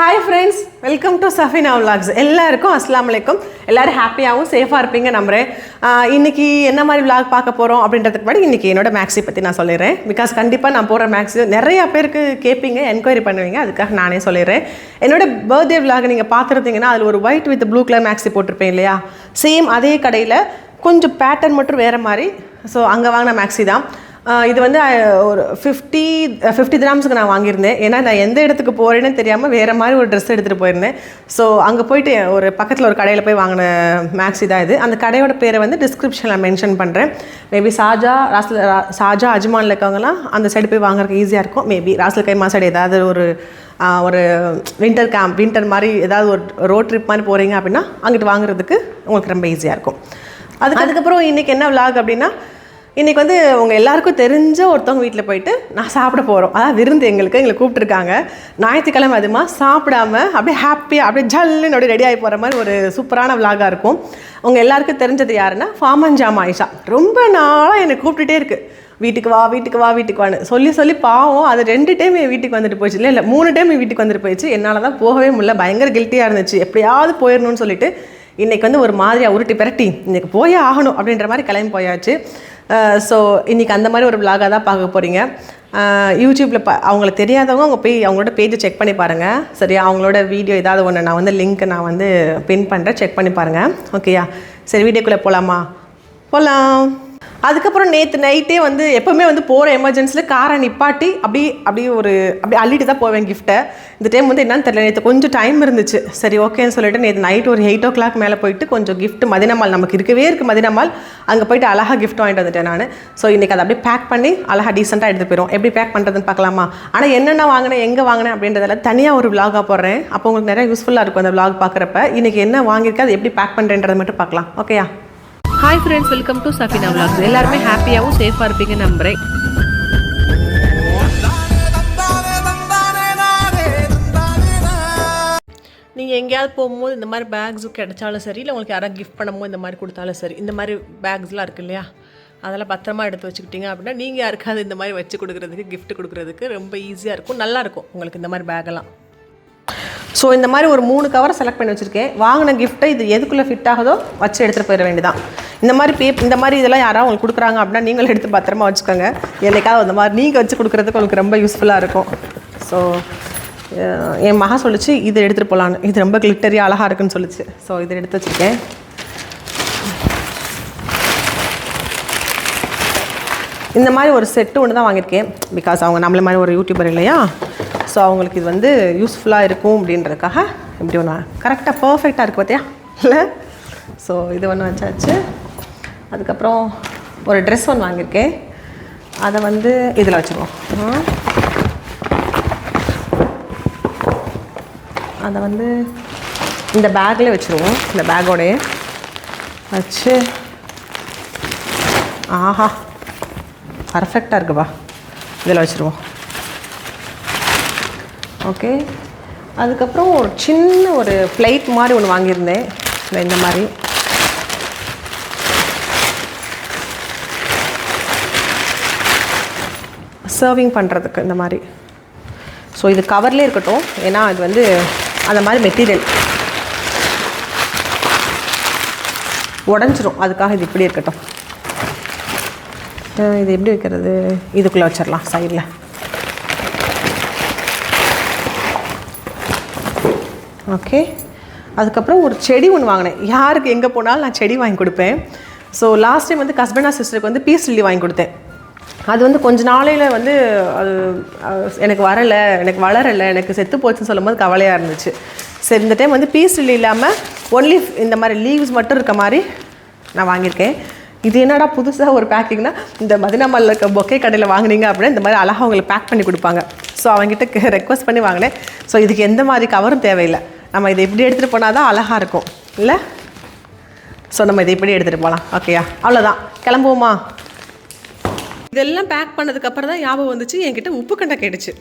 Hi friends welcome to Safina vlogs எல்லாருக்கும் அஸ்லாம் வலைக்கும் எல்லாரும் ஹாப்பியாகவும் சேஃபாக இருப்பீங்க நம்புகிறேன் இன்றைக்கி என்ன மாதிரி விலாக் பார்க்க போகிறோம் அப்படின்றதுக்கு முன்னாடி இன்றைக்கி என்னோட மேக்ஸி பற்றி நான் சொல்லிடுறேன். பிகாஸ் கண்டிப்பாக நான் போகிற மேக்ஸி நிறையா பேருக்கு கேட்பீங்க என்கொயரி பண்ணுவீங்க. அதுக்காக நானே சொல்லிடுறேன். என்னோட பர்த்டே விலாக் நீங்கள் பார்த்துருந்தீங்கன்னா அதில் ஒரு white with blue colour maxi போட்டிருப்பேன் இல்லையா? சேம் அதே கடையில் கொஞ்சம் பேட்டர்ன் மட்டும் வேறு மாதிரி. ஸோ அங்கே வாங்கின மேக்ஸி தான். இது வந்து ஒரு ஃபிஃப்டி ஃபிஃப்டி கிராம்ஸுக்கு நான் வாங்கியிருந்தேன். ஏன்னா நான் எந்த இடத்துக்கு போகிறேன்னு தெரியாமல் வேறு மாதிரி ஒரு ட்ரெஸ் எடுத்துகிட்டு போயிருந்தேன். ஸோ அங்கே போயிட்டு ஒரு பக்கத்தில் ஒரு கடையில் போய் வாங்கின மேக்ஸி தான் இது. அந்த கடையோட பேரை வந்து டிஸ்கிரிப்ஷனில் மென்ஷன் பண்ணுறேன் மேபி சாஜா ராசல் ஷாஜா சாஜா அஜ்மானில் இருக்கவங்களாம் அந்த சைடு போய் வாங்குறதுக்கு ஈஸியாக இருக்கும். மேபி ராசல் கைமா சைடு ஏதாவது ஒரு ஒரு வின்டர் கேம்ப் வின்டர் மாதிரி ஏதாவது ஒரு ரோட் ட்ரிப் மாதிரி போகிறீங்க அப்படின்னா அங்கிட்டு வாங்குறதுக்கு உங்களுக்கு ரொம்ப ஈஸியாக இருக்கும். அதுக்கு அதுக்கப்புறம் இன்றைக்கி என்ன விலாக் அப்படின்னா இன்றைக்கி வந்து உங்கள் எல்லாருக்கும் தெரிஞ்ச ஒருத்தவங்க வீட்டில் போயிட்டு நான் சாப்பிட போகிறோம் அதான் விருந்து எங்களுக்கு எங்களை கூப்பிட்டுருக்காங்க. ஞாயிற்றுக்கிழமை அதுமா சாப்பிடாம அப்படியே ஹாப்பியாக அப்படியே ஜல்லுன்னு அப்படியே ரெடி ஆகி போகிற மாதிரி ஒரு சூப்பரான விலாகாக இருக்கும். உங்கள் எல்லாருக்கும் தெரிஞ்சது யாருன்னா ஃபாமன்ஜாம் ஆயிஷா ரொம்ப நாளாக என்னை கூப்பிட்டுட்டே இருக்குது வீட்டுக்கு வா வீட்டுக்கு வா வீட்டுக்கு வான்னு சொல்லி சொல்லி பாவம் அது ரெண்டு டைம் என் வீட்டுக்கு வந்துட்டு போயிடுச்சு. இல்லை இல்லை மூணு டைம் என் வீட்டுக்கு வந்துட்டு போயிடுச்சு. என்னால் தான் போகவே முடியல. பயங்கர கில்ட்டியாக இருந்துச்சு. எப்படியாவது போயிடணும்னு சொல்லிட்டு இன்றைக்கி வந்து ஒரு மாதிரியாக உருட்டி பிரட்டி இன்றைக்கி போயே ஆகணும் அப்படின்ற மாதிரி கிளம்பி போயாச்சு. ஸோ இன்றைக்கி அந்த மாதிரி ஒரு விலாகாக தான் பார்க்க போகிறீங்க யூடியூப்பில் ப அவங்களுக்கு தெரியாதவங்க அவங்க போய் அவங்களோட பேஜை செக் பண்ணி பாருங்கள் சரியா? அவங்களோட வீடியோ ஏதாவது ஒன்று நான் வந்து லிங்க் நான் வந்து பின் பண்ணுறேன் செக் பண்ணி பாருங்கள் ஓகேயா சரி வீடியோக்குள்ளே போகலாமா போகலாம் அதுக்கப்புறம் நேற்று நைட்டே வந்து எப்போவுமே வந்து போகிற எமர்ஜென்சியில் காரை நிப்பாட்டி அப்படி அப்படி ஒரு அப்படி அள்ளிட்டு தான் போவேன் கிஃப்ட்டை இந்த டைம் வந்து என்னன்னு தெரியல நேற்று கொஞ்சம் டைம் இருந்துச்சு. சரி ஓகேன்னு சொல்லிட்டு நேற்று நைட் ஒரு எயிட் ஓ கிளாக் மேலே போயிட்டு கொஞ்சம் கிஃப்ட் மதினமால் நமக்கு இருக்கவே இருக்குது மதினமால் அங்கே போயிட்டு அழகாக கிஃப்ட் வாங்கிட்டு வந்துட்டேன் நான். ஸோ இன்றைக்கி அதை அப்படியே பேக் பண்ணி அழகாக டீசெண்டாக எடுத்து போயிடும் எப்படி பேக் பண்ணுறதுன்னு பார்க்கலாமா? ஆனால் என்னென்ன வாங்கினேன் எங்கே வாங்கினேன் அப்படின்றதெல்லாம் தனியாக ஒரு விலாகாக போடுறேன். அப்போ உங்களுக்கு நிறைய யூஸ்ஃபுல்லாக இருக்கும் அந்த விலாக் பார்க்குறப்ப. இன்றைக்கி என்ன வாங்கியிருக்கேன் அதை எப்படி பேக் பண்ணுறேன்றதை மட்டும் பார்க்கலாம். ஓகேயா hi friends welcome to Safina vlogs. எல்லாருமே ஹாப்பியாகவும் சேஃபாக இருப்பீங்க நம்புறேன். நீங்கள் எங்கேயாவது போகும்போது இந்த மாதிரி பேக்ஸ் கிடைச்சாலும் சரி இல்லை உங்களுக்கு யாராவது கிஃப்ட் பண்ணும்போது இந்த மாதிரி கொடுத்தாலும் சரி இந்த மாதிரி பேக்ஸ்லாம் இருக்கு இல்லையா? அதெல்லாம் பத்திரமா எடுத்து வச்சுக்கிட்டிங்க அப்படின்னா நீங்கள் யாருக்காவது இந்த மாதிரி வச்சு கொடுக்குறதுக்கு கிஃப்ட் கொடுக்குறதுக்கு ரொம்ப ஈஸியாக இருக்கும் நல்லாயிருக்கும் உங்களுக்கு இந்த மாதிரி பேக்கெல்லாம் ஸோ இந்த மாதிரி ஒரு மூணு கவரை செலக்ட் பண்ணி வச்சுருக்கேன். வாங்கின கிஃப்ட்டை இது எதுக்குள்ளே ஃபிட் ஆகுதோ வச்சு எடுத்துகிட்டு போயிட வேண்டியதான் இந்த மாதிரி பே இந்த மாதிரி இதெல்லாம் யாராவது உங்களுக்கு கொடுக்குறாங்க அப்படின்னா நீங்களும் எடுத்து பத்திரமா வச்சுக்கோங்க. என்னைக்காவது அந்த மாதிரி நீங்கள் வச்சு கொடுக்குறதுக்கு உங்களுக்கு ரொம்ப யூஸ்ஃபுல்லாக இருக்கும். ஸோ என் மகா சொல்லிச்சு இதை எடுத்துகிட்டு போகலான்னு இது ரொம்ப கிளிட்டரியாக அழகாக இருக்குன்னு சொல்லிச்சு. ஸோ இதை எடுத்து வச்சுருக்கேன். இந்த மாதிரி ஒரு செட்டு ஒன்று தான் வாங்கியிருக்கேன். பிகாஸ் அவங்க நம்மள மாதிரி ஒரு யூடியூபர் இல்லையா? ஸோ அவங்களுக்கு இது வந்து யூஸ்ஃபுல்லாக இருக்கும் அப்படின்றதுக்காக இப்படி ஒன்று கரெக்டாக பர்ஃபெக்டாக இருக்குது பார்த்தியா இல்லை? ஸோ இது ஒன்று வச்சாச்சு. அதுக்கப்புறம் ஒரு ட்ரெஸ் ஒன்று வாங்கியிருக்கேன். அதை வந்து இதில் வச்சுருவோம் அதை வந்து இந்த பேக்கில் வச்சுருவோம். இந்த பேக்கோடைய வச்சு. ஆஹா. பர்ஃபெக்டாக இருக்குப்பா இதில் வச்சுருவோம். ஓகே அதுக்கப்புறம் ஒரு சின்ன ஒரு பிளேட் மாதிரி ஒன்று வாங்கியிருந்தேன். இந்த மாதிரி. சர்விங் பண்ணுறதுக்கு இந்த மாதிரி. ஸோ இது கவர்லேயே இருக்கட்டும். ஏன்னா இது வந்து அந்த மாதிரி மெட்டீரியல் உடஞ்சிரும். அதுக்காக இது இப்படி இருக்கட்டும். இது எப்படி வைக்கிறது? இதுக்குள்ளே வச்சிடலாம் சைடில் ஓகே அதுக்கப்புறம் ஒரு செடி ஒன்று வாங்கினேன். யாருக்கு எங்கே போனாலும் நான் செடி வாங்கி கொடுப்பேன். ஸோ லாஸ்ட் டைம் வந்து கஸ்பண்டா சிஸ்டருக்கு வந்து பீஸ் லில்லி வாங்கி கொடுத்தேன். அது வந்து கொஞ்ச நாளையில் வந்து அது எனக்கு வரலை எனக்கு வளரலை எனக்கு செத்து போச்சுன்னு சொல்லும்போது கவலையாக இருந்துச்சு. சரி இந்த டைம் வந்து பீஸ் லில்லி இல்லாமல் ஒன்லி இந்த மாதிரி லீவ்ஸ் மட்டும் இருக்க மாதிரி நான் வாங்கியிருக்கேன். இது என்னடா புதுசாக ஒரு பேக்கிங்னா இந்த மதினாமல்ல இருக்க பொக்கே கடையில் வாங்குனீங்க அப்படின்னா இந்த மாதிரி அழகாக அவங்களுக்கு பேக் பண்ணி கொடுப்பாங்க. ஸோ அவங்ககிட்ட ரெக்வஸ்ட் பண்ணி வாங்கினேன். ஸோ இதுக்கு எந்த மாதிரி கவரும் தேவையில்லை. நம்ம இதை இப்படி எடுத்துகிட்டு போனால் தான் அழகாக இருக்கும். இல்லை? ஸோ நம்ம இதை இப்படி எடுத்துகிட்டு போகலாம் ஓகேயா அவ்வளோதான் கிளம்புவோமா? இதெல்லாம் பேக் பண்ணதுக்கப்புறம் தான் ஞாபகம் வந்துச்சு. என்கிட்ட உப்பு கண்டை கேட்டுச்சு.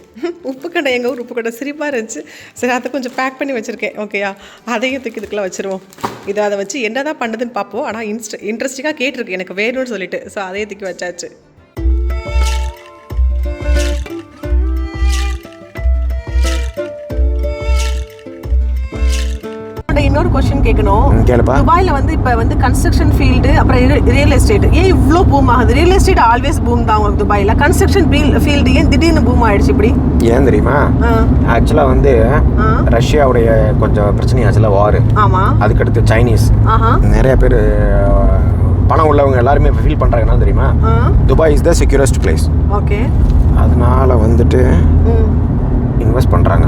உப்பு கண்டை எங்கள் ஊர் உப்பு கண்டை சிரிப்பாக இருந்துச்சு. சரி அதை கொஞ்சம் பேக் பண்ணி வச்சுருக்கேன். ஓகேயா அதையும் தூக்கி இதுக்குள்ளே வச்சுருவோம். இதை அதை வச்சு என்ன தான் பண்ணுதுன்னு பார்ப்போம். ஆனால் இன்ஸ்ட இன்ட்ரெஸ்டிங்காக கேட்டிருக்கு. எனக்கு வேணும்னு சொல்லிட்டு. ஸோ அதையும் தூக்கி வச்சாச்சு. இன்னொரு கொஸ்டின் கேட்கணும். துபாயில வந்து இப்ப வந்து கன்ஸ்ட்ரக்ஷன் ஃபீல்டு அப்புறம் ரியல் எஸ்டேட் ஏன் இவ்ளோ பூம் ஆகுது? ரியல் எஸ்டேட் ஆல்வேஸ் பூம் தான் உங்களுக்கு துபாயில. கன்ஸ்ட்ரக்ஷன் ஃபீல்டு ஏன் திடீர்னு பூம் ஆயிடுச்சு இப்படி? ஏன் தெரியுமா? ஆக்சுவலாக வந்து. ரஷ்யாவுடைய கொஞ்சம் பிரச்சனையாச்சுல வார் ஆமா. அதுக்கடுத்து சைனீஸ் நிறைய பேர் பணம் உள்ளவங்க எல்லாருமே ஃபீல் பண்ணுறாங்க என்ன தெரியுமா? Dubai is the securest place okay அதனால வந்துட்டு இன்வெஸ்ட் பண்ணுறாங்க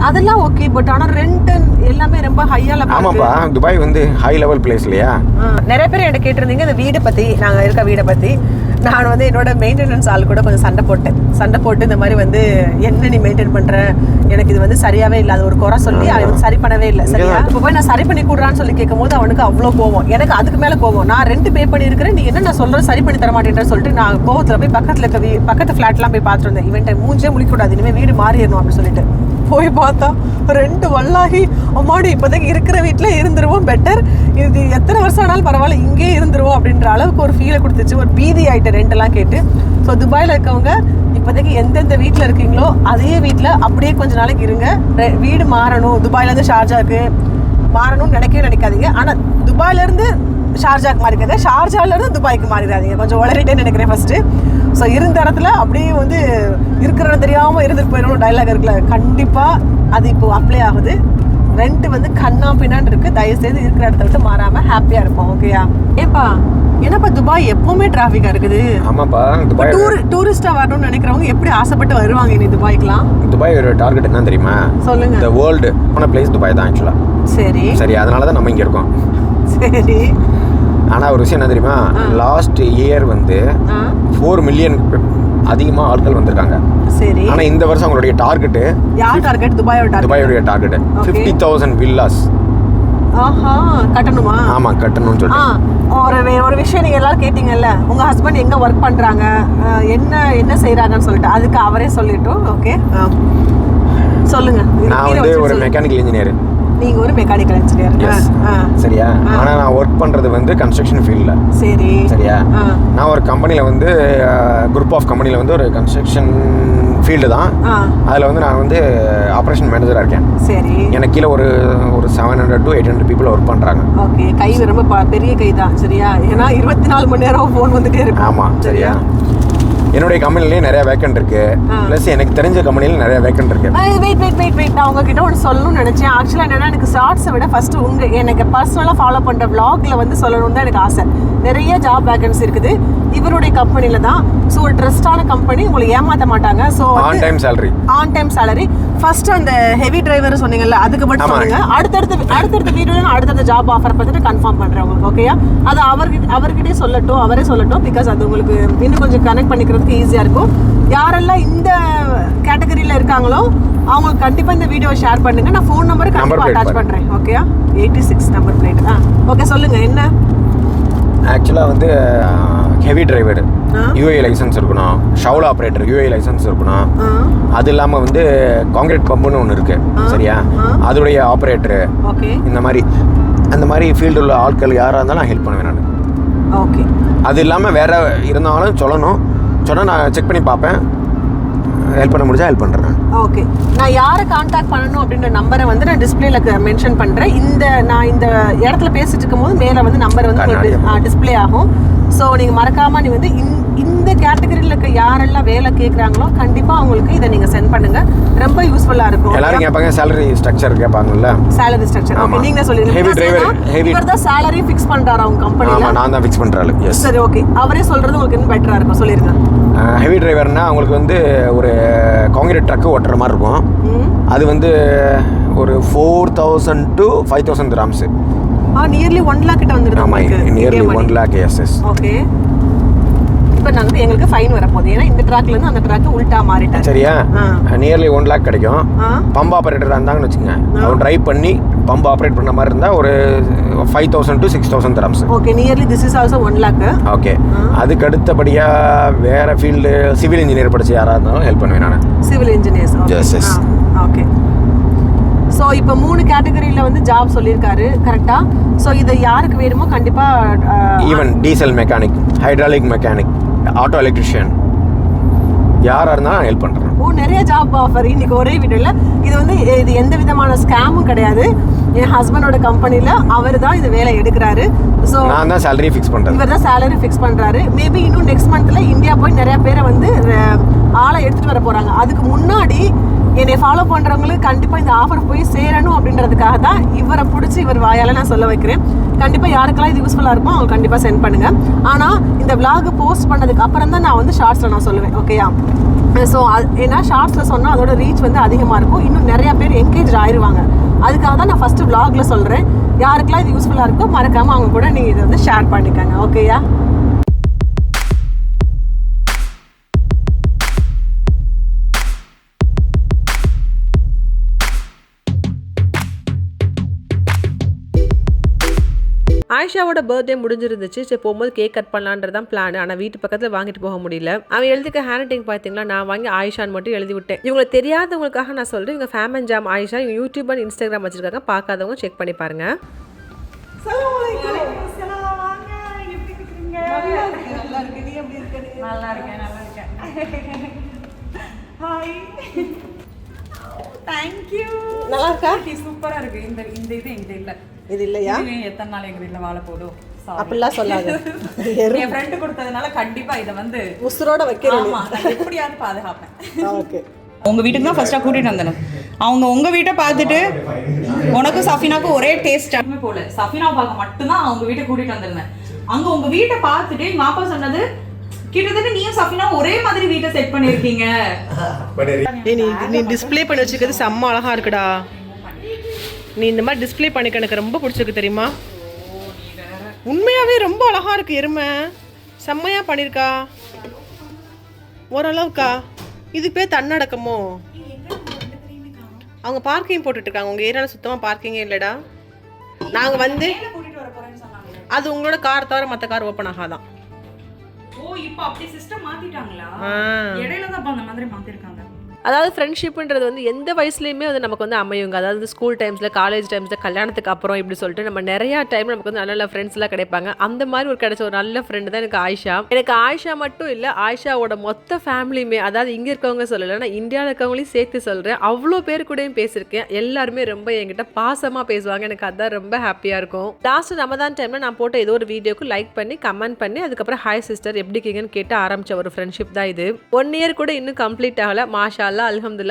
அதெல்லாம் ஓகே பட் ஆனா ரெண்ட் எல்லாமே ரொம்ப ஹையால ஆமாப்பா துபாய் வந்து ஹை லெவல் பிளேஸ் இல்லையா? நிறைய பேர் என்கிட்ட கேட்டிருந்தீங்க இந்த வீடை பத்தி நாங்க இருக்க வீடை பத்தி. நான் வந்து என்னோட மெயின்டெனன்ஸ் ஆள் கூட கொஞ்சம் சண்டை போட்டேன். சண்டை போட்டு இந்த மாதிரி வந்து என்ன நீ மெயின்டைன் பண்ற? எனக்கு இது வந்து சரியாவே இல்லை. அது ஒரு குறை சொல்லி அவன் வந்து சரி பண்ணவே இல்லை. சரியா? இப்போ போய் நான் சரி பண்ணி கொடுறான்னு சொல்லி கேட்கும்போது அவனுக்கு அவ்வளோ கோவம். எனக்கு அதுக்கு மேல கோவம். நான் ரெண்ட் பே பண்ணியிருக்கிறேன். நீ என்ன நான் சொல்றேன் சரி பண்ணி தர மாட்டேன்றேன்னு சொல்லிட்டு நான் கோவத்துல போய் பக்கத்துல இருக்க பக்கத்து ஃபிளாட்லாம் போய் பார்த்துட்டு வந்தேன். இவன்ட்ட மூஞ்சே முழிக்கூடாது இனிமேல் வீடு மாறிடணும் அப்படின்னு சொல்லிட்டு. போய் பார்த்தா ரெண்டு வல்லாகி அம்மாடி இப்போதைக்கு இருக்கிற வீட்டில் இருந்துருவோம் பெட்டர் இது எத்தனை வருஷம் ஆனாலும் பரவாயில்ல இங்கே இருந்துருவோம் அப்படின்ற அளவுக்கு ஒரு ஃபீலை கொடுத்துச்சு. ஒரு பீதி ஆகிட்டு ரெண்டெல்லாம் கேட்டு. ஸோ துபாயில் இருக்கவங்க இப்போதைக்கு எந்தெந்த வீட்டில் இருக்கீங்களோ அதே வீட்டில் அப்படியே கொஞ்ச நாளைக்கு இருங்க. ரெ- வீடு மாறணும். துபாயிலேருந்து ஷார்ஜாக்கு மாறணும்னு நினைக்கவே நினைக்காதீங்க. ஆனால் துபாயிலேருந்து ஷார்ஜாக்கு மாறிக்காதீங்க ஷார்ஜாலேருந்து துபாய்க்கு மாறிடாதீங்க. கொஞ்சம் உளறிட்டேன்னு நினைக்கிறேன் ஃபஸ்ட்டு ஸோ இருந்த இடத்துல அப்படியே வந்து இருக்கிற இடம் தெரியாமல் இருந்துட்டு போயிடணும் டைலாக் இருக்குல்ல. கண்டிப்பாக அது இப்போ அப்ளை ஆகுது. ரெண்ட் வந்து கண்ணா பின்னான்னு இருக்கு. தயவு செய்து இருக்கிற இடத்த விட்டு மாறாம ஹாப்பியா இருப்போம் ஓகேயா ஏப்பா என்னப்பா துபாய் எப்பவுமே டிராஃபிக்கா இருக்குது? ஆமாப்பா துபாய் டூர் டூரிஸ்டா வரணும்னு நினைக்கிறவங்க எப்படி ஆசைப்பட்டு வருவாங்க இனி துபாய்க்குலாம் துபாய் ஒரு டார்கெட் என்ன தெரியுமா? சொல்லுங்க. இந்த வேர்ல்டு போன பிளேஸ் துபாய் தான் ஆக்சுவலாக சரி. சரி அதனால தான் நம்ம இங்கே இருக்கோம். சரி. ஆனால் ஒரு விஷயம் என்ன தெரியுமா? லாஸ்ட் இயர் வந்து ஃபோர் மில்லியன் அதிகமாக ஆட்கள் வந்திருக்காங்க. சரி. ஆனால் இந்த வருஷம் அவங்களுடைய டார்கெட்டு யார் டார்கெட் துபாயோட துபாயுடைய டார்கெட். ஃபிஃப்டி தௌசண்ட் வில்லாஸ் ஆஹா கட்டணுமா? ஆமாம் கட்டணும்னு சொல்லிட்டு. ஒரு ஒரு விஷயம் நீங்க எல்லாரும் கேட்டீங்கல்ல? உங்க ஹஸ்பண்ட் எங்க ஒர்க் பண்றாங்க? என்ன என்ன செய்றாங்கன்னு சொல்லிட்டு. அதுக்கு அவரே சொல்லிட்டோம் ஓகே சொல்லுங்க. நான் வந்து ஒரு. மெக்கானிக்கல் இன்ஜினியர் நீங்க ஒரு மெக்கானிக்கல் இன்ஜினியர் சரியா? ஆ. ஆனால் நான் ஒர்க் பண்ணுறது வந்து கன்ஸ்ட்ரக்ஷன் ஃபீல்டில் சரி. சரியா. நான் ஒரு கம்பெனியில் வந்து குரூப் ஆஃப் கம்பெனியில் வந்து ஒரு கன்ஸ்ட்ரக்ஷன் ஃபீல்டு தான். அதில் வந்து நான் வந்து ஆப்ரேஷன் மேனேஜராக இருக்கேன். சரி. எனக்கு கீழே ஒரு ஒரு seven hundred to eight hundred people work பண்ணுறாங்க ஓகே. கை ரொம்ப பெரிய கை தான். சரியா? ஏன்னா இருபத்தி நாலு மணி நேரம் ஃபோன் வந்துட்டே இருக்கும். ஆமாம் சரியா? என்னுடைய கம்பெனிலேயே நிறைய வேக்கண்ட் இருக்கு. ப்ளஸ் எனக்கு தெரிஞ்ச கம்பெனியில் நிறைய வேக்கண்ட் இருக்கு. வெயிட் வெயிட் வெயிட் வெயிட் நான் உங்ககிட்ட ஒன்று சொல்லணும்னு நினச்சேன். ஆக்சுவலாக என்னன்னா எனக்கு ஷார்ட்ஸை விட ஃபர்ஸ்ட் உங்க எனக்கு பர்சனலாக ஃபாலோ பண்ணுற vlogல வந்து சொல்லணும்னு தான் எனக்கு ஆசை. நிறைய ஜாப் வேகன்சி இருக்குது. இவருடைய கம்பெனியில் தான். ஸோ ஒரு ட்ரஸ்டான கம்பெனி உங்களை ஏமாற்ற மாட்டாங்க. So on time salary on time salary. First அந்த ஹெவி டிரைவர் சொன்னீங்கல்ல அதுக்கு மட்டும். சொல்லுங்க. அடுத்தடுத்த அடுத்தடுத்த வீடியோல நான் அடுத்தடுத்த ஜாப் ஆஃபர் பார்த்துட்டு கன்ஃபார்ம் பண்றேன் உங்களுக்கு ஓகேயா அது அவர்கிட்ட அவர்கிட்டயே சொல்லட்டும் அவரே சொல்லட்டும் பிகாஸ் அது உங்களுக்கு இன்னும் கொஞ்சம் கனெக்ட் பண்ணிக்கிறதுக்கு ஈஸியா இருக்கும். யாரெல்லாம் இந்த கேட்டகரியில இருக்காங்களோ அவங்களுக்கு கண்டிப்பா இந்த வீடியோ ஷேர் பண்ணுங்க. நான் ஃபோன் நம்பர் Number கண்டிப்பா plate அட்டாச் பாருங்க. பண்றேன் ஓகேயா எயிட்டி சிக்ஸ் நம்பர் பிளேட் ஆ ஓகே சொல்லுங்க என்ன? ஆக்சுவலாக வந்து heavy driver. U A license இருக்கணும் shovel operator U A license இருக்கணும் அது இல்லாமல் வந்து காங்கிரீட் பம்புன்னு ஒன்று இருக்கு. ஆ. சரியா. அதோடைய ஆப்ரேட்டரு ஓகே. இந்த மாதிரி அந்த மாதிரி ஃபீல்டு உள்ள ஆட்கள் யாராக இருந்தாலும் நான் ஹெல்ப் பண்ணுவேன் நான். ஓகே. அது இல்லாமல் வேற இருந்தாலும் சொல்லணும். சொன்னால் நான் செக் பண்ணி பார்ப்பேன். ஹெல்ப் பண்ண முடிஞ்சா ஹெல்ப் பண்ணுறேன் ஓகே. நான் யாரை காண்டாக்ட் பண்ணணும் அப்படின்ற நம்பரை வந்து நான் டிஸ்பிளேல மென்ஷன் பண்றேன். இந்த நான் இந்த இடத்துல பேசிட்டு இருக்கும்போது மேலே வந்து நம்பர். வந்து டிஸ்ப்ளே ஆகும். ஸோ நீங்கள் மறக்காம நீ வந்து இந்த- இந்த கேட்டகரியில் இருக்க யாரெல்லாம் வேலை கேட்குறாங்களோ கண்டிப்பாக அவங்களுக்கு இதை நீங்கள் சென்ட் பண்ணுங்க. ரொம்ப யூஸ்ஃபுல்லாக இருக்கும். எல்லாரும் கேட்பாங்க salary structure கேட்பாங்கல்ல? Salary structure. Okay நீங்க சொல்லிடுங்க. Heavy driver, heavy- இவர் தான் சேலரி ஃபிக்ஸ் பண்றாரு அவங்க ஆமாம் கம்பெனியில் நான் தான் ஃபிக்ஸ் பண்ணுறாள் எஸ் சரி ஓகே அவரே சொல்றது உங்களுக்கு இன்னும் பெட்டரா இருக்கும் சொல்லிருங்க ஹெவி டிரைவர்னா அவங்களுக்கு வந்து ஒரு காங்கிரீட் ட்ரக்கு ஓட்டுற மாதிரி இருக்கும். அது வந்து ஒரு four thousand to five thousand grams ah nearly one lakh கிட்ட வந்துடுது ஆமாம் nearly one lakh yes yes okay இப்போ நாங்கள் எங்களுக்கு ஃபைன் வரப்போகுது. ஏன்னா இந்த ட்ராக்ல இருந்து அந்த ட்ராக் உல்டா மாறிட்டாரு. சரியா. நியர்லி ஒன் லேக் கிடைக்கும். பம்ப் ஆப்ரேட்டராக இருந்தாங்கன்னு வச்சுங்க அவன் ட்ரைவ் பண்ணி பம்ப் ஆப்ரேட் பண்ண மாதிரி இருந்தால் ஒரு five thousand to six thousand grams okay nearly this is also one lakh okay அதுக்கு அடுத்தபடியாக வேறு ஃபீல்டு சிவில் இன்ஜினியர் படிச்சு யாராக இருந்தாலும் ஹெல்ப் பண்ணுவேன் நான். Civil engineers Yes, yes. Okay so இப்போ மூணு கேட்டகரியில் வந்து ஜாப் சொல்லியிருக்காரு கரெக்டாக ஸோ இது யாருக்கு வேணுமோ கண்டிப்பாக even diesel mechanic hydraulic mechanic auto electrician யாராக இருந்தாலும் ஹெல்ப் பண்ணுறேன் ஓ நிறைய ஜாப் ஆஃபர் இன்னைக்கு ஒரே வீடியோல இது வந்து இது எந்த விதமான ஸ்கேமும் கிடையாது. என் ஹஸ்பண்டோட கம்பெனியில் அவர் தான் இந்த வேலை எடுக்கிறாரு. ஸோ நான் தான் சேலரி ஃபிக்ஸ் பண்ணுறது இவர் தான் சேலரி ஃபிக்ஸ் பண்ணுறாரு மேபி இன்னும் நெக்ஸ்ட் மந்த்தில் இந்தியா போய் நிறைய பேரை வந்து ஆளை எடுத்துகிட்டு வர போகிறாங்க அதுக்கு முன்னாடி என்னை ஃபாலோ பண்ணுறவங்களுக்கு கண்டிப்பாக இந்த ஆஃபர் போய் சேரணும் அப்படின்றதுக்காக தான் இவரை பிடிச்சி இவர் வாயால் நான் சொல்ல வைக்கிறேன். கண்டிப்பாக யாருக்கெல்லாம் இது யூஸ்ஃபுல்லாக இருக்கும் அவங்க கண்டிப்பாக சென்ட் பண்ணுங்கள் ஆனால் இந்த vlog போஸ்ட் பண்ணதுக்கு அப்புறம் தான் நான் வந்து ஷார்ட்ஸில் நான் சொல்லுவேன் ஓகேயா ஸோ ஏன்னா ஷார்ட்ஸில் சொன்னால் அதோட ரீச் வந்து அதிகமாக இருக்கும். இன்னும் நிறையா பேர் என்கேஜ் ஆயிடுவாங்க அதுக்காக தான் நான் ஃபஸ்ட்டு vlogல சொல்கிறேன் யாருக்கெல்லாம் இது யூஸ்ஃபுல்லாக இருக்கோ மறக்காமல் அவங்க கூட நீங்கள் இதை வந்து ஷேர் பண்ணிக்கோங்க ஓகேயா ஆயிஷாவோட பர்த்டே முடிஞ்சிருந்துச்சு. சரி போகும்போது கேக் கட் பண்ணலான்றதான் பிளான் ஆனால் வீட்டு பக்கத்தில் வாங்கிட்டு போக முடியல. அவன் எழுதிக்க ஹேண்ட் ரைட்டிங் பார்த்தீங்களா நான் வாங்கி ஆயிஷான்னு மட்டும் எழுதி விட்டேன். இவங்களுக்கு தெரியாதவங்களுக்காக நான் சொல்கிறேன் இவங்க ஃபேம் அண்ட் ஜாம் ஆயிஷா இவங்க யூடியூப் அண்ட் இன்ஸ்டாகிராம் வச்சிருக்காங்க. பார்க்காதவங்க செக் பண்ணி பாருங்க. நல்லா இருக்கேன் நல்லா இருக்கேன். ஹாய் தேங்க்யூ நல்லா இருக்கா சூப்பரா இருக்கு. இந்த இந்த இது எங்க இல்ல. இது இல்லையா? எத்தனை நாள் எங்க வீட்ல வாழ Sorry. அப்படிலாம் சொல்லாது. என் ஃப்ரெண்டு கொடுத்ததுனால கண்டிப்பா இதை வந்து உசுரோட வைக்கிறேன் எப்படியாவது பாதுகாப்பேன். ஓகே. உங்க வீட்டுக்கு தான் ஃபர்ஸ்டா கூட்டிட்டு வந்தேன். அவங்க உங்க வீட்டை பார்த்துட்டு உனக்கும் சஃபினாக்கும் ஒரே டேஸ்ட் போல. சஃபினா பார்க்க மட்டும்தான் அவங்க வீட்டை கூட்டிட்டு வந்திருந்தேன். அங்க உங்க வீட்டை பார்த்துட்டு அப்பா சொன்னது கிட்டத்தட்ட நீயும் சஃபினா ஒரே மாதிரி வீட்டை செட் பண்ணிருக்கீங்க நீ நீ டிஸ்ப்ளே பண்ணி வச்சுக்கிறது செம்ம அழகா இருக்குடா. நீ இந்த மாதிரி டிஸ்ப்ளே பண்ணிக்க எனக்கு ரொம்ப பிடிச்சிருக்கு தெரியுமா? உண்மையாவே ரொம்ப அழகா இருக்கு எருமை. செம்மையா பண்ணிருக்கா. ஓரளவுக்கா. இது பேர் தன்னடக்கமோ? அவங்க பார்க்கிங் போட்டுட்டு இருக்காங்க உங்க ஏரியால சுத்தமா பார்க்கிங்கே இல்லடா. நாங்க வந்து அது உங்களோட கார் தவிர மற்ற கார் ஓப்பன் ஆகாதான். ஓ இப்போ அப்படி சிஸ்டம் மாத்திட்டாங்களா. இடையில தான் அந்த மாதிரி மாத்திருக்காங்க அதாவது ஃப்ரெண்ட்ஷிப்புன்றது வந்து எந்த வயசுலையுமே வந்து நமக்கு வந்து அமையுங்க. அதாவது ஸ்கூல் டைம்ஸில் காலேஜ் டைம்ஸில் கல்யாணத்துக்கு அப்புறம் இப்படி சொல்லிட்டு நம்ம நிறையா டைம் நமக்கு வந்து நல்ல நல்ல ஃப்ரெண்ட்ஸ்லாம் கிடைப்பாங்க. அந்த மாதிரி ஒரு கிடைச்ச ஒரு நல்ல ஃப்ரெண்டு தான் எனக்கு ஆயிஷா. எனக்கு ஆயிஷா மட்டும் இல்லை ஆயிஷாவோட மொத்த ஃபேமிலியுமே அதாவது இங்கே இருக்கவங்க சொல்லலை நான் இந்தியாவில் இருக்கவங்களையும் சேர்த்து சொல்கிறேன் அவ்வளோ பேர் கூடயும் பேசியிருக்கேன். எல்லாருமே ரொம்ப என்கிட்ட பாசமாக பேசுவாங்க. எனக்கு அதான் ரொம்ப ஹாப்பியாக இருக்கும். லாஸ்ட் ரமதான் டைமில் நான் போட்ட ஏதோ ஒரு வீடியோக்கு லைக் பண்ணி கமெண்ட் பண்ணி அதுக்கப்புறம் ஹாய் சிஸ்டர் எப்படி இருக்கீங்கன்னு கேட்டு ஆரம்பித்த ஒரு ஃப்ரெண்ட்ஷிப் தான் இது. ஒன் இயர் கூட இன்னும் கம்ப்ளீட் ஆகலை. மாஷா அல்லா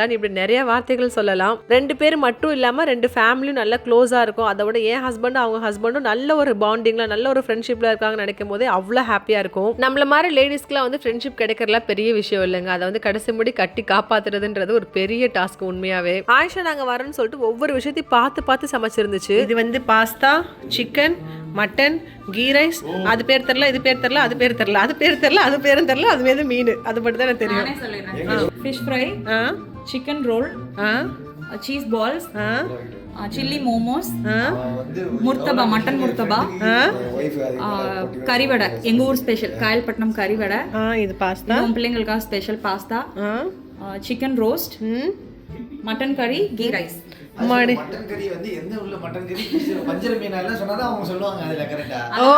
நீ இப்படி நிறைய வார்த்தைகள் சொல்லலாம். ரெண்டு பேர் மட்டும் இல்லாமல் ரெண்டு ஃபேமிலியும் நல்லா க்ளோஸாக இருக்கும். அதை விட என் ஹஸ்பண்டும் அவங்க ஹஸ்பண்டும் நல்ல ஒரு பாண்டிங்கில் நல்ல ஒரு ஃப்ரெண்ட்ஷிப்பில் இருக்காங்கன்னு நினைக்கும் போதே அவ்வளோ ஹாப்பியாக இருக்கும். நம்மள மாதிரி லேடிஸ்க்குலாம் வந்து ஃப்ரெண்ட்ஷிப் கிடைக்கிறதுலாம் பெரிய விஷயம் இல்லைங்க. அதை வந்து கடைசி முடி கட்டி காப்பாத்துறதுன்றது ஒரு பெரிய டாஸ்க் உண்மையாகவே ஆயிஷா நாங்கள் வரோன்னு சொல்லிட்டு ஒவ்வொரு விஷயத்தையும் பார்த்து பார்த்து சமைச்சிருந்துச்சு. இது வந்து pasta chicken mutton ghee rice அது பேர் தெரில இது பேர் தெரில அது பேர் தெரில அது பேர் தெரில அது பேரும் தெரில அது மீது மீன். அது மட்டும் தான் தெரியும். ஃபிஷ் ஃப்ரை ஆ. சிக்கன் ரோல் ஆ. சீஸ் பால்ஸ் ஆ. சில்லி மோமோஸ் ஆ. முர்த்தபா மட்டன் முர்த்தபா ஆ. கறிவடை எங்க ஊர் ஸ்பெஷல் காயல்பட்டினம் கறிவடை ஆ இது பாஸ்தா. பிள்ளைங்களுக்காக ஸ்பெஷல் பாஸ்தா. ஆ. சிக்கன் ரோஸ்ட் ம். மட்டன் கறி கீ ரைஸ். அம்மாடி மட்டன் கறி வந்து எந்த உள்ள மட்டன் கறி பஞ்சர மீன் எல்லாம் சொன்னாதான் அவங்க சொல்லுவாங்க அதுல கரெக்டா ஓ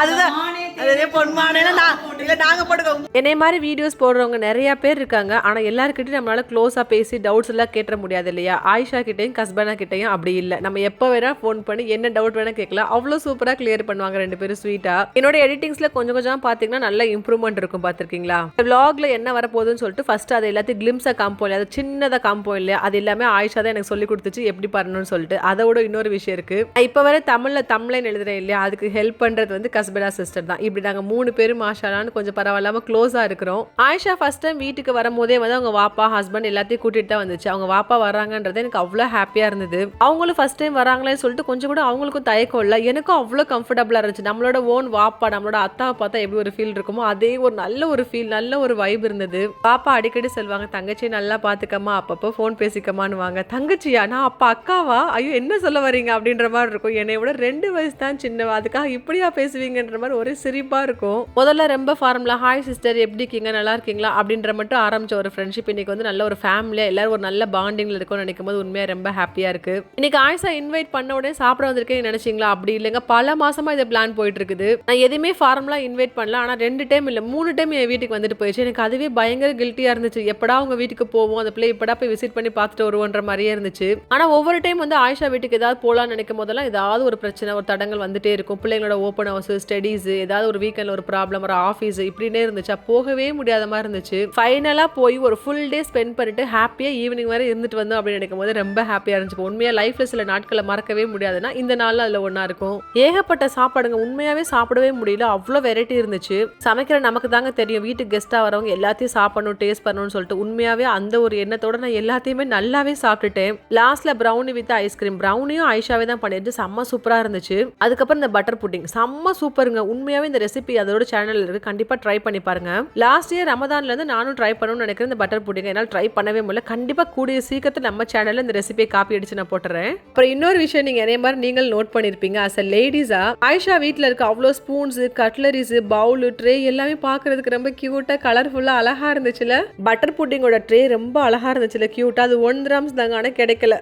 அதுதான். அதுவே பொன்மானே. நான் இல்ல நாங்க போட்டுக்கோங்க. என்னை மாதிரி வீடியோஸ் போடுறவங்க நிறைய பேர் இருக்காங்க. ஆனால் எல்லாருக்கிட்டையும் நம்மளால க்ளோஸாக பேசி டவுட்ஸ் எல்லாம் கேட்ட முடியாது இல்லையா? ஆயிஷா கிட்டையும் கஸ்பனா கிட்டையும் அப்படி இல்லை. நம்ம எப்போ வேணா ஃபோன் பண்ணி என்ன டவுட் வேணா கேட்கலாம். அவ்வளோ சூப்பராக கிளியர் பண்ணுவாங்க ரெண்டு பேரும் ஸ்வீட்டாக என்னோட எடிட்டிங்ஸில் கொஞ்சம் கொஞ்சம் பார்த்தீங்கன்னா நல்ல இம்ப்ரூவ்மெண்ட் இருக்கும் பார்த்துருக்கீங்களா vlogல என்ன வரப்போகுதுன்னு சொல்லிட்டு ஃபர்ஸ்ட் அது எல்லாத்தையும் கிளிம்ஸாக காம்போம் இல்லையா? அது சின்னதாக காம்போம் இல்லையா? அது எல்லாமே ஆயிஷா தான் எனக்கு சொல்லி கொடுத்துச்சு எப்படி பண்ணணும்னு சொல்லிட்டு. அதோட இன்னொரு விஷயம் இருக்கு. இப்போ வரை தமிழில் தமிழ்லைன் எழுதுறேன் இல்லையா? அதுக்கு ஹெல்ப் பண்ணுறது வந்து கஸ்பரா சிஸ்டர் தான். இப்படி நாங்கள் மூணு பேரும் மாஷாலான்னு கொஞ்சம் பரவாயில்லாம க்ளோஸாக இருக்கிறோம். ஆயிஷா ஃபர்ஸ்ட் டைம் வீட்டுக்கு வரும்போதே வந்து அவங்க வாப்பா ஹஸ்பண்ட் எல்லாத்தையும் கூட்டிட்டு தான் வந்துச்சு. அவங்க வாப்பா வராங்கன்றது எனக்கு அவ்வளோ ஹாப்பியாக இருந்தது. அவங்களும் ஃபர்ஸ்ட் டைம் வராங்களேன்னு சொல்லிட்டு கொஞ்சம் கூட அவங்களுக்கும் தயக்கம் இல்லை. எனக்கும் அவ்வளோ கம்ஃபர்டபுளாக இருந்துச்சு. நம்மளோட ஓன் வாப்பா நம்மளோட அத்தாவை பார்த்தா எப்படி ஒரு ஃபீல் இருக்குமோ அதே ஒரு நல்ல ஒரு ஃபீல் நல்ல ஒரு வைப் இருந்தது. பாப்பா அடிக்கடி சொல்லுவாங்க தங்கச்சி நல்லா பார்த்துக்கம்மா அப்பப்போ ஃபோன் பேசிக்கமான்னு வாங்க தங்கச்சியா? நான் அப்போ அக்காவா? ஐயோ என்ன சொல்ல வரீங்க அப்படின்ற மாதிரி இருக்கும். என்னை விட ரெண்டு வயசு தான் சின்னவா. அதுக்காக இப்படியா பேசுவீங்கன்ற மாதிரி ஒரே சிரிப்பாக இருக்கும். முதல்ல ரொம்ப ஃபார்மில் ஹாய் சிஸ்டர் எப்படி இருக்கீங்க? நல்லா இருக்கீங்களா? அப்படின்ற மட்டும் ஆரம்பிச்ச ஒரு ஃப்ரெண்ட்ஷிப் இன்னைக்கு வந்து நல்ல ஒரு ஃபேமிலியாக எல்லாரும் ஒரு நல்ல பாண்டிங்கில் இருக்கும்னு நினைக்கும் போது உண்மையாக ரொம்ப ஹாப்பியாக இருக்குது இன்னைக்கு ஆயிஷா இன்வைட் பண்ண உடனே சாப்பிட வந்திருக்கேன் நினைச்சீங்களா? அப்படி இல்லைங்க. பல மாதமாக இது பிளான் போயிட்டு இருக்குது நான் எதுவுமே ஃபார்மலாக இன்வைட் பண்ணல. ஆனால் ரெண்டு டைம் இல்லை மூணு டைம் என் வீட்டுக்கு வந்துட்டு போயிடுச்சு. எனக்கு அதுவே பயங்கர கில்ட்டியாக இருந்துச்சு. எப்படா உங்கள் வீட்டுக்கு போவோம்? அந்த பிள்ளை எப்படா போய் விசிட் பண்ணி பார்த்துட்டு வருவோன்ற மாதிரியே இருந்துச்சு. ஆனால் ஒவ்வொரு டைம் வந்து ஆயிஷா வீட்டுக்கு ஏதாவது போகலான்னு நினைக்கும் போதெல்லாம் ஏதாவது ஒரு பிரச்சனை ஒரு தடங்கள் வந்துட்டே இருக்கும். பிள்ளைங்களோட ஓப்பன் ஹவுஸ் ஸ்டடீஸ் ஏதாவது ஒரு வீக்கெண்டில் ஒரு ப்ராப்ளம் ஒரு ஆஃபீஸ் இப்படின்னே இருந்துச்சு. போகவே முடியாத மாதிரி இருந்துச்சு. ஃபைனலாக போய் ஒரு ஃபுல் டே ஸ்பெண்ட் பண்ணிட்டு ஹாப்பியாக ஈவினிங் வரை இருந்துட்டு வந்தோம் அப்படின்னு நினைக்கும் போது ரொம்ப ஹாப்பியாக இருந்துச்சு. உண்மையாக லைஃப்பில் சில நாட்களை மறக்கவே முடியாதுன்னா இந்த நாளில் அதில் ஒன்றா இருக்கும். ஏகப்பட்ட சாப்பாடுங்க உண்மையாகவே சாப்பிடவே முடியல. அவ்வளோ வெரைட்டி இருந்துச்சு. சமைக்கிற நமக்கு தாங்க தெரியும். வீட்டுக்கு கெஸ்ட்டாக வரவங்க எல்லாத்தையும் சாப்பிடணும் டேஸ்ட் பண்ணணும்னு சொல்லிட்டு உண்மையாகவே அந்த ஒரு எண்ணத்தோட நான் எல்லாத்தையுமே நல்லாவே சாப்பிட்டுட்டேன் லாஸ்ட்ல ப்ரௌனி வித் ஐஸ்கிரீம் ப்ரௌனியும் ஐஷாவே தான் பண்ணிட்டு செம்ம சூப்பராக இருந்துச்சு. அதுக்கப்புறம் இந்த பட்டர் புட்டிங் செம்ம சூப்பருங்க உண்மையாகவே இந்த ரெசிபி அதோட சேனல் இருக்குது கண்டிப்பாக ட்ரை பண்ணி பாருங்க. லாஸ்ட் இயர் ரமதான்லேருந்து நானும் ட்ரை பண்ணணும்னு நினைக்கிறேன் இந்த பட்டர் புட்டிங் என்னால் ட்ரை பண்ணவே முடியல. கண்டிப்பாக கூடிய சீக்கிரத்தில் நம்ம சேனலில் இந்த ரெசிபியை காப்பி அடிச்சு நான் போட்டுறேன். அப்புறம் இன்னொரு விஷயம் நீங்கள் அதே மாதிரி நீங்கள் நோட் பண்ணியிருப்பீங்க அஸ் அ லேடிஸாக ஆயிஷா வீட்டில் இருக்க அவ்வளோ ஸ்பூன்ஸு கட்லரிஸு பவுலு ட்ரே எல்லாமே பார்க்கறதுக்கு ரொம்ப க்யூட்டாக கலர்ஃபுல்லாக அழகாக இருந்துச்சுல? பட்டர் புட்டிங்கோட ட்ரே ரொம்ப அழகாக இருந்துச்சுல? க்யூட்டாக அது ஒன் கிராம்ஸ் தாங்க. கிடைக்கல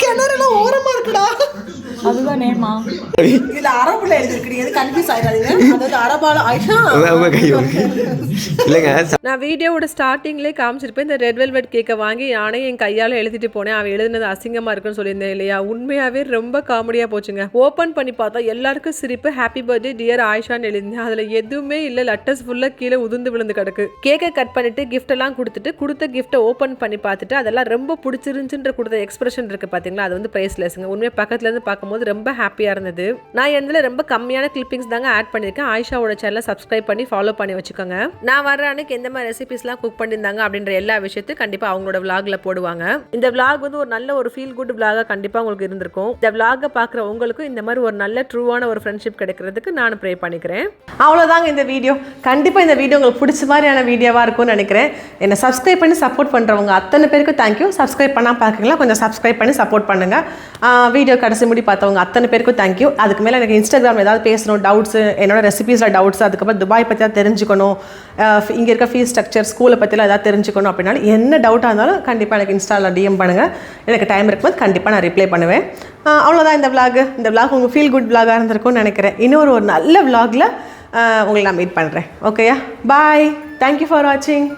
கிணறுலாம் ஓரமா இருக்குடா. அதுதான் நேமா இதுல அரபுல எழுதிருக்கு எது கன்ஃபியூஸ் ஆயிடாதீங்க. அதாவது அரபால ஆயிஷா உங்க- உங்க கை உங்க- இல்லைங்க நான் வீடியோவோட ஸ்டார்டிங்லேயே காமிச்சிருப்பேன். இந்த ரெட் வெல்வெட் கேக்கை வாங்கி நானே என் கையால் எழுதிட்டு போனேன். அவன் எழுதுனது அசிங்கமாக இருக்குன்னு சொல்லியிருந்தேன் இல்லையா? உண்மையாகவே ரொம்ப காமெடியாக போச்சுங்க. ஓப்பன் பண்ணி பார்த்தா எல்லாருக்கும் சிரிப்பு ஹாப்பி பர்த்டே டியர் ஆயிஷான்னு எழுதிருந்தேன் அதில் எதுவுமே இல்லை. லட்டஸ் ஃபுல்லாக கீழே உதிர்ந்து விழுந்து கிடக்கு. கேக்கை கட் பண்ணிட்டு gift எல்லாம் கொடுத்துட்டு கொடுத்த கிஃப்ட்டை ஓப்பன் பண்ணி பார்த்துட்டு அதெல்லாம் ரொம்ப பிடிச்சிருந்துச்சுன்ற கொடுத்த எக்ஸ்பிரஷன் இருக்குது பார்த்தீங்களா அது வந்து ப்ரைஸ்லெஸ்ங்க உண்மையாக பக்கத்துலேருந்து பார்க்கும்போது ரொம்ப ஹாப்பியாக இருந்தது. நான் எந்தில் ரொம்ப கம்மியான கிளிப்பிங்ஸ் தாங்க ஆட் பண்ணியிருக்கேன். ஆயிஷாவோட சேனலை சப்ஸ்கிரைப் பண்ணி ஃபாலோ பண்ணி வச்சுக்கோங்க. நான் வர அன்னைக்கு எந்த மாதிரி ரெசிபிஸ்லாம் குக் பண்ணியிருந்தாங்க அப்படின்ற எல்லா விஷயத்தையும் கண்டிப்பாக அவங்களோட விலாகில் போடுவாங்க. இந்த விலாக் வந்து ஒரு நல்ல ஒரு ஃபீல் குட் விலாகாக கண்டிப்பாக உங்களுக்கு இருந்திருக்கும். இந்த விலாகை பார்க்குற உங்களுக்கும் இந்த மாதிரி ஒரு நல்ல ட்ரூவான ஒரு ஃப்ரெண்ட்ஷிப் கிடைக்கிறதுக்கு நான் ப்ரே பண்ணிக்கிறேன். அவ்வளோதாங்க இந்த வீடியோ கண்டிப்பாக இந்த வீடியோ உங்களுக்கு பிடிச்ச மாதிரியான வீடியோவாக இருக்கும்னு நினைக்கிறேன். என்னை சப்ஸ்கிரைப் பண்ணி சப்போர்ட் பண்ணுறவங்க அத்தனை பேருக்கும் தேங்க்யூ சப்ஸ்கிரைப் பண்ணால் பார்க்குறீங்களா கொஞ்சம் சப்ஸ்கிரைப் பண்ணி சப்போர்ட் பண்ணுங்கள் வீடியோ கடைசி முடி பார்த்தவங்க அத்தனை பேருக்கும் தேங்க்யூ அதுக்கு மேலே எனக்கு இன்ஸ்டாகிராம் ஏதாவது பேசணும் டவுட்ஸு என்னோட ரெசிபீஸில் டவுட்ஸ் அதுக்கப்புறம் துபாய் பற்றி தான் தெரிஞ்சுக்கணும் இங்கே இருக்க ஃபீஸ் ஸ்ட்ரக்சர் ஸ்கூலை பற்றிலாம் ஏதாவது தெரிஞ்சுக்கணும் அப்படின்னாலும் என்ன டவுட்டாக இருந்தாலும் கண்டிப்பாக எனக்கு இன்ஸ்டாவில் டிஎம் பண்ணுங்கள் எனக்கு டைம் இருக்கும்போது கண்டிப்பாக நான் ரிப்ளை பண்ணுவேன். அவ்வளோதான் இந்த vlog. இந்த விலாக் உங்கள் ஃபீல் குட் விலாகாக இருந்திருக்கும்னு நினைக்கிறேன். இன்னொரு ஒரு நல்ல விலாகில் உங்களை நான் மீட் பண்ணுறேன் ஓகேயா பாய் தேங்க்யூ ஃபார் வாட்சிங்